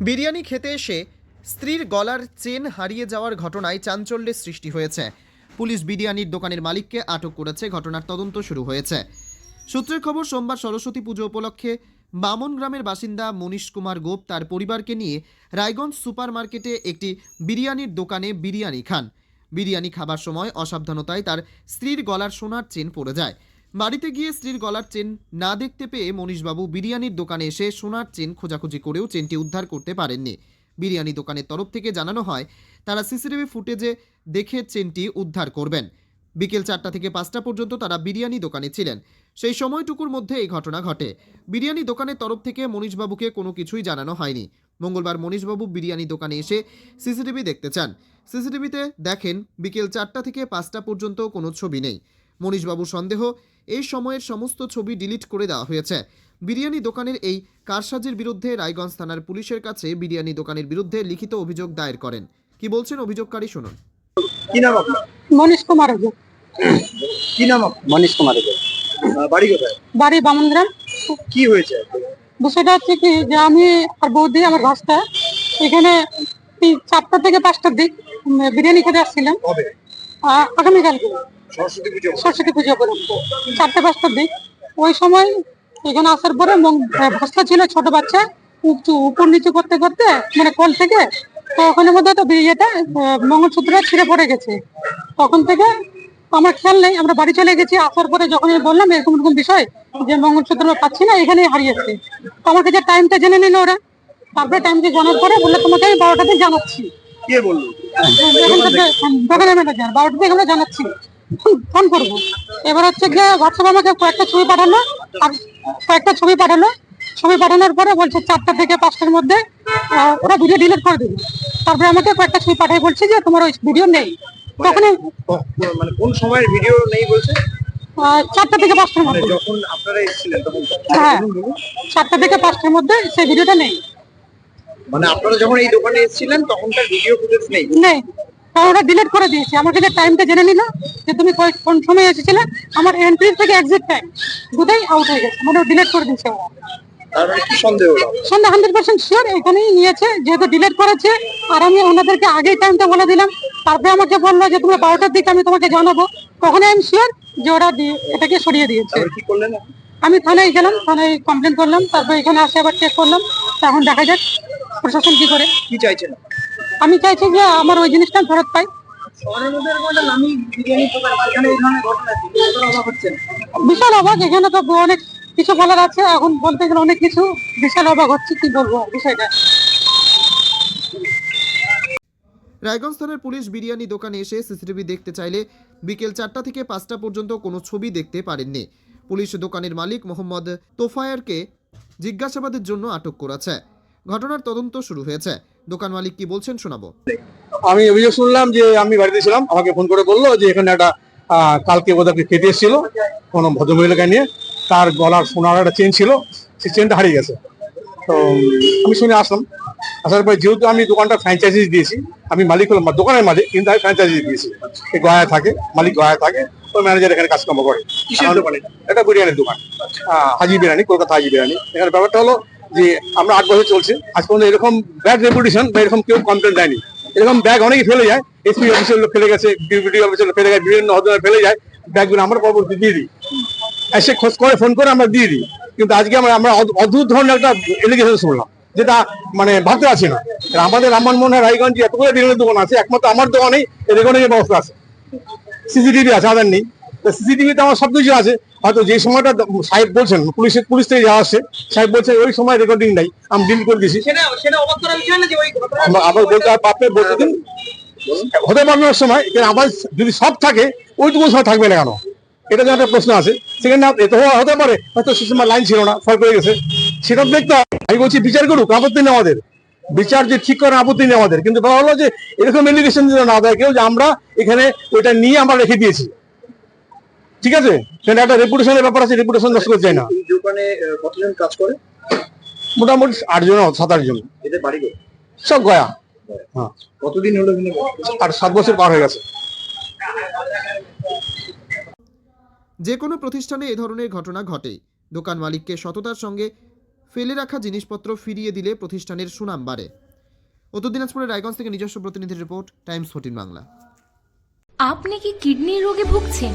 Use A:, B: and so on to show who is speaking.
A: বিরিয়ানি খেতে এসে স্ত্রীর গলার চেন হারিয়ে যাওয়ার ঘটনায় চাঞ্চল্যের সৃষ্টি হয়েছে। পুলিশ বিরিয়ানির দোকানের মালিককে আটক করেছে, ঘটনার তদন্ত শুরু হয়েছে। সূত্রের খবর, সোমবার সরস্বতী পুজো উপলক্ষে বামন গ্রামের বাসিন্দা মনীশ কুমার গোপ তার পরিবারকে নিয়ে রায়গঞ্জ সুপার মার্কেটে একটি বিরিয়ানির দোকানে বিরিয়ানি খান। বিরিয়ানি খাবার সময় অসাবধানতায় তার স্ত্রীর গলার সোনার চেন পড়ে যায়। বাড়িতে গিয়ে স্ত্রীর গলার চেন না দেখতে পেয়ে মনীশবাবু বিরিয়ানির দোকানে এসে সোনার চেন খোঁজাখুঁজি করেও চেনটি উদ্ধার করতে পারেননি। বিরিয়ানি দোকানের তরফ থেকে জানানো হয়, তারা সিসিটিভি ফুটেজে দেখে চেনটি উদ্ধার করবেন। বিকেল চারটা থেকে পাঁচটা পর্যন্ত তারা বিরিয়ানি দোকানে ছিলেন। সেই সময়টুকুর মধ্যে এই ঘটনা ঘটে। বিরিয়ানি দোকানের তরফ থেকে মনীশবাবুকে কোনো কিছুই জানানো হয়নি। মঙ্গলবার মনীশবাবু বিরিয়ানি দোকানে এসে সিসিটিভি দেখতে চান। সিসিটিভিতে দেখেন, বিকেল চারটা থেকে পাঁচটা পর্যন্ত কোনো ছবি নেই। মনীশবাবুর সন্দেহ এই সময়ের সমস্ত ছবি ডিলিট করে দেওয়া হয়েছে। বিরিয়ানি দোকানের এই কারসাজির বিরুদ্ধে রায়গঞ্জ থানার পুলিশের কাছে বিরিয়ানি দোকানের বিরুদ্ধে লিখিত অভিযোগ দায়ের করেন। কি বলছেন অভিযোগকারী শুনুন।
B: কি নাম আপনার?
C: মনীষ কুমার
B: কি নাম আপনার?
D: মনীষ কুমার।
B: বাড়ি কোথায়?
C: বাড়ি বামনগ্রাম।
B: কি হয়েছে?
C: বিষয়টা হচ্ছে কি যে আমি আর বৌদি আমার ভাষটা এখানে চারটা থেকে পাঁচটার দিক বিরিয়ানি খেতে আসছিলাম। আগামীকালকে।
B: সরস্বতী পুজো
C: উপলক্ষে চারটে পাঁচটার দিক ওই সময় এখানে আসার পরে ভাষা ছিল ছোট বাচ্চা উপ- উপর নিচু করতে করতে মানে কল থেকে তো ওখানের মধ্যে তো ইয়েটা মঙ্গলসূত্রটা ছিঁড়ে পড়ে গেছে। তখন থেকে আমার খেয়াল নেই আমরা বাড়ি চলে গেছি আসার পরে যখন আমি বললাম এরকম এরকম বিষয় যে মঙ্গলসূত্র আমরা পাচ্ছি না এখানে হারিয়েছে। তো আমার কাছে টাইমটা জেনে নিল ওরা। তারপরে টাইমটা জানার পরে বলল তোমাকে আমি বারোটাতে জানাচ্ছি।
B: কে বলল?
C: দোকানের ম্যানেজার বারোটা আমরা জানাচ্ছি। ফোন করব। এবার হচ্ছে গিয়ে হোয়াটসঅ্যাপ আমাকে কয়েকটা ছবি পাঠালো আর কয়েকটা ছবি পাঠালো। ছবি পাঠানোর পরে বলছে চারটা থেকে পাঁচটার মধ্যে ওরা ভিডিও ডিলিট করে দেবে তারপরে আমাকে কয়েকটা ছবি পাঠাই বলছে যে তোমার ওই ভিডিও নেই। তখনই
B: মানে কোন সময়ের ভিডিও নেই বলছে?
C: আহ, চারটা থেকে পাঁচটার
B: মানে
C: মধ্যে।
B: যখন আপনারা এসেছিলেন তখন
C: হ্যাঁ। চারটা থেকে পাঁচটার মধ্যে সেই ভিডিওটা নেই।
B: মানে আপনারা যখন এই দোকানে এসেছিলেন তখনকার ভিডিও ফুটেজ নেই?
C: নেই। ওরা ডিলিট করে দিয়েছে। আমার কাছে টাইমটা জেনে নিল যে তুমি কোন সময় এসেছিলে আমার এন্ট্রি থেকে এক্সিট টাইম দুটাই আউট হয়ে গেছে। মানে ডিলিট করে দিয়েছে ওরা। সন্ধ্যা হান্ড্রেড পার্সেন্ট শিওর এখানেই নিয়েছে যেহেতু ডিলিট করেছে আর আমি ওনাদেরকে আগেই টাইমটা বলে দিলাম। তারপরে আমাকে বলল যে তোমরা বারোটার দিকে আমি তোমাকে জানাব। তখনই আমি শিওর যে ওরা এটাকে সরিয়ে দিয়েছে? আমি থানায় গেলাম থানায় কমপ্লেন করলাম তারপর এখানে আসে আবার চেক করলাম। তা এখন দেখা যাক প্রশাসন কি করে।
B: কি চাইছেন?
C: আমি চাইছি যে আমার ওই জিনিসটা ফেরত পাই। বিশাল অবাক এখানে তো অনেক কিছু বলার আছে এখন বলতে গেলে অনেক কিছু। বিশাল অবাক হচ্ছে কি বলব বিষয়টা।
A: রায়গঞ্জ থানার পুলিশ বিরিয়ানি দোকানে এসে সিসিটিভি দেখতে চাইলে বিকেল চারটা থেকে পাঁচটা পর্যন্ত কোনো ছবি দেখতে পারেননি। পুলিশ দোকানের মালিক মোহাম্মদ তোফায়ারকে জিজ্ঞাসাবাদের জন্য আটক করেছে। ঘটনার তদন্ত শুরু হয়েছে। দোকান মালিক কি বলছেন শোনাবো।
D: আমি অভিযোগ শুনলাম যে আমি বাড়িতে ছিলাম আমাকে ফোন করে বলল যে এখানে একটা আহ, কালকে বোধহয় খেতে এসেছিল কোনো ভদ্রমহিলাকে নিয়ে। তার গলার সোনার একটা চেন ছিল সেই চেনটা হারিয়ে গেছে। তো আমি শুনে আসলাম। আসার পরে যেহেতু আমি দোকানটা ফ্র্যাঞ্চাইজি দিয়েছি আমি মালিক হলাম দোকানের মালিক কিন্তু আমি ফ্র্যাঞ্চাইজি দিয়েছি। এই গয়ায় থাকে মালিক গয়ায় থাকে ওই ম্যানেজার এখানে কাজকর্ম করে। এটা বিরিয়ানির দোকান। আহ, হাজি বিরিয়ানি কলকাতা হাজি বিরিয়ানি। এখানে ব্যাপারটা হলো যে আমরা আট বছর চলছে, আজ পর্যন্ত এরকম ব্যাড রেপুটেশন বা এরকম কেউ কমপ্লেন দেয়নি। এরকম ব্যাগ অনেকে ফেলে যায় এসপি অফিসের লোক ফেলে গেছে ডিউটি অফিসের ফেলে গেছে, বিভিন্ন হদনে ফেলে যায় ব্যাগগুলো আমরা পরবর্তী দিয়ে দিই। এসে খোঁজ করে ফোন করে আমরা দিয়ে দিই। কিন্তু আজকে আমরা আমরা অদ্ভুত ধরনের একটা এলিগেশন শুনলাম, যেটা মানে ভাবতে পারছি না। আমাদের রামমান মোহন রায়গঞ্জে এতগুলো বিরিয়ানির দোকান আছে, একমাত্র আমার দোকানেই রেকর্ডিং ব্যবস্থা আছে। সিসিটিভি আছে আমাদের নেই। সিসিটিভিতে আমার সব কিছু আছে। হয়তো যে সময়টা সাহেব বলছেন পুলিশের পুলিশ থেকে যাওয়া আসছে সাহেব বলছে ওই সময় রেকর্ডিং নাই আমি ডিল করে আমা- আবার বলতে হয় বাপরে বলতে দিন। হতে পারে সময় আমার যদি সব থাকে ওইটুকু সময় থাকবে না কেন? এটা যে একটা প্রশ্ন আছে। সেখানে এত হতে পারে হয়তো সে সময় লাইন ছিল না ফল করে গেছে। সেটা দেখতে হয়। আমি বলছি বিচার করুক আপত্তি নেই আমাদের। বিচার যে ঠিক করে আপত্তি নেই আমাদের। কিন্তু ব্যাপার হলো যে এরকম এলিগেশন যেন না দেয় কেউ যে আমরা এখানে ওইটা নিয়ে আমরা রেখে দিয়েছি। ঠিক আছে? সেটা একটা রেপুটেশনের ব্যাপার আছে রেপুটেশন নষ্ট করতে চাই না।
B: এই দোকানে কতজন কাজ করে?
D: মোটামুটি আট জন সাত আট জন।
B: এদের বাড়ি কোথায়?
D: সব গয়া। হ্যাঁ।
B: কতদিন হলো এখানে
D: আর সাত বছর পার হয়ে গেছে।
A: যে কোনো প্রতিষ্ঠানে এ ধরনের ঘটনা ঘটে। দোকান মালিককে সততার সঙ্গে ফেলে রাখা জিনিসপত্র ফিরিয়ে দিলে প্রতিষ্ঠানের সুনাম বাড়ে। উত্তর দিনাজপুরের রায়গঞ্জ থেকে নিজস্ব প্রতিনিধির রিপোর্ট টাইমস ফোর্টিন বাংলা।
E: আপনি কি কিডনির রোগে ভুগছেন?